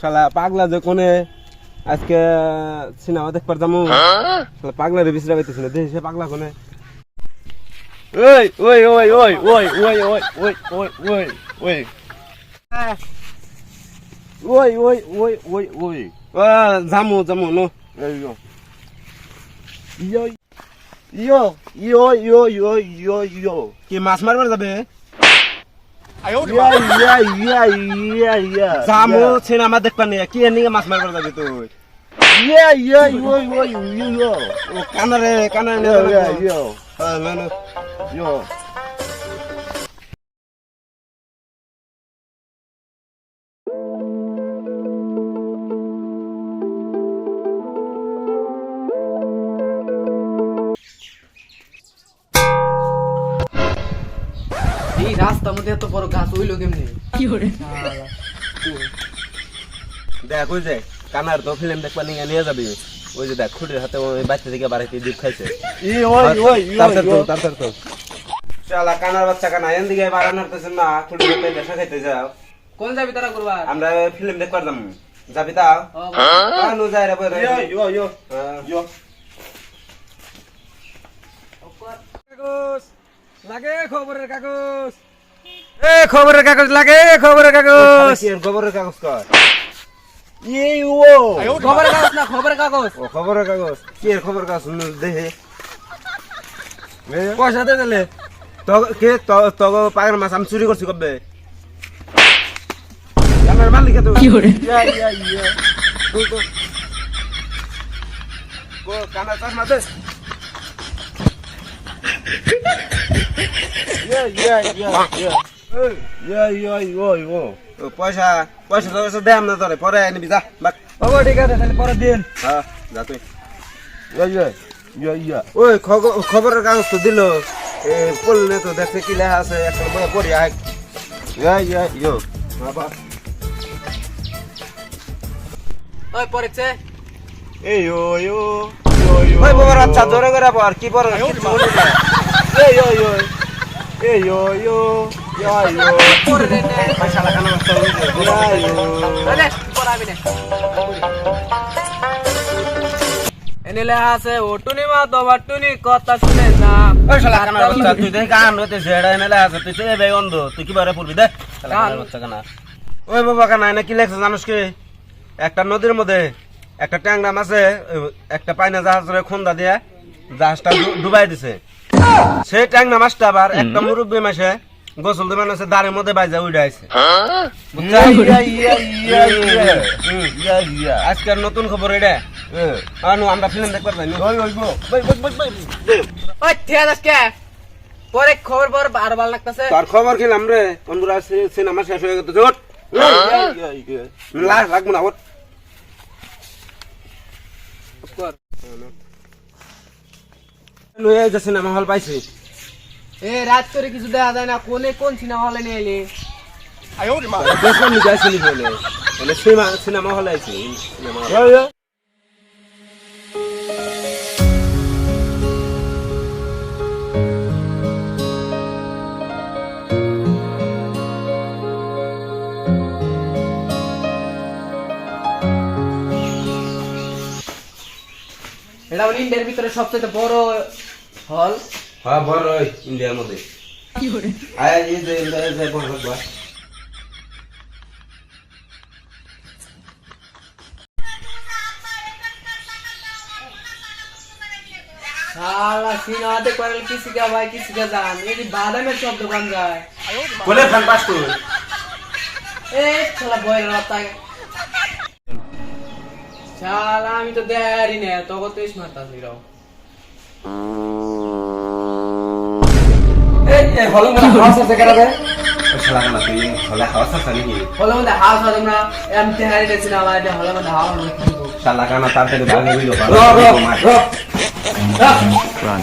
শালা পাগলা যে কোনে আজকে সিনেমা দেখবার যাব শালা পাগলা রে পাইতেছি না দেখি পাগলা কোনে ওই ওই ওই ওই ওই ওই ওই ওই ওই ওই ওই ওই ওই ওই ওই ওই যামু যামু নো ইয়ো ইয়ো ইয়ো ইয়ো ইয়ো ইয়ো ইয়ো ইয়ো কি মাছ মারবার যাবে ইয়া ইয়া ইয়া ইয়া ইয়া যামু সিনেমা দেখবার নিয়ে কি এনে মাছ মারবার যাবে তুই? ইয়া ইয়া ইয়ো ইয়ো ইয়ো ইয়ো। কানারে কানারে ইয়া ইয়ো ইয়ো। এই রাস্তার মধ্যে এত বড় গাছ হইল কেমনি? দেখ ওই যে কানার তো ফিল্ম দেখবার নিয়ে নিয়ে যাবি। ওই যে দেখ খুঁটির হাতে ওই বাচ্চা থেকে বাড়াইতে ডিপ খাইছে। তাড়াতাড়ি তো, তাড়াতাড়ি তো। শালা কানার বাচ্চা কানা এন দিকে বাড়ানো হাঁটতেছেন না খুঁটির হাতে দেখা খাইতে যাও। কোন যাবি তারা করবা আমরা ফিল্ম দেখবার যাম। যাবি তাও? কানু যায় রে ইয়ো ইয়ো ইয়ো লাগে খবরের কাগজ। এ খবরের কাগজ লাগে খবরের কাগজ। খবরের কাগজ কর এই ও খবরের কাগজ না খবরের কাগজ। ও খবরের কাগজ। কি এর খবরের কাগজ? দেখে পয়সা দে দিলে কে? তো তো পাগের মাছ আমি চুরি করছি কবে? আমার মালিক তো কি করে ইয়া ইয়া ইয়া। কানা চাস মাতে পয়সা পয়সা তো দেম না তোরে পরে নিবি যা বাবা ঠিক আছে তাহলে পরের দিন হ্যাঁ যা তুই ওই খবরের কাগজ তো দিল পড়লে তো দেখতে কি লেখা আছে একটা বড় পড়ি আয় ইয়া বাবা ওই। পরেছে এই ইয়ো ইয়ো ওই। বাবা আচ্ছা জোরে করে পর কি পর কিছু এই Yo yo, yo yo. Yo কি একটা নদীর মধ্যে একটা ট্যাংরা আছে একটা পাইনা জাহাজ রে খুন্দা দিয়ে জাহাজটা ডুবাই দিছে সেই ট্যাংরা মাছটা আবার একটা মুরব্বী মাসে গোসল দিবে না দাঁড়ের মধ্যে বাইজা উড়ে আইছে। আজকের নতুন খবর এটা। আনু আমরা ফিল্ম দেখবার পাইনি ওই ঠিক আছে পরে খবর পর আর ভালো লাগতেছে। তার খবর খেলাম রে? বন্ধুরা সিনেমা শেষ হয়ে গেছে ওঠ লাগ লাগবো না ওঠ লয়ে যে সিনেমা হল পাইছি। এ রাত করে কিছু দেখা যায় না কোনে কোন সিনেমা হলে নিয়ে এলি? দেখলাম নি যাইছিলি বলে। মানে সিনেমা সিনেমা হল আইছি। সিনেমা যেমন ইন্ডিয়ার ভিতরে সবচেয়ে বড় হল? হ্যাঁ বড় ইন্ডিয়ার মধ্যে। কি করে? আয় এই যে ইন্ডিয়ার ভাই কিসি কা জান ये बादा में शब्द শালা আমি তো দেয়ারই না তখন তো স্মার্ট আছি রাও এই হলো না হাউস আছে শালা না তুই হলো হাউস আছে নাকি হলো মানে হাউস হলো না এম তেহারি দেখছি না আমার হলো মানে হাউস শালা কানা তার থেকে ভাগে হইল র রান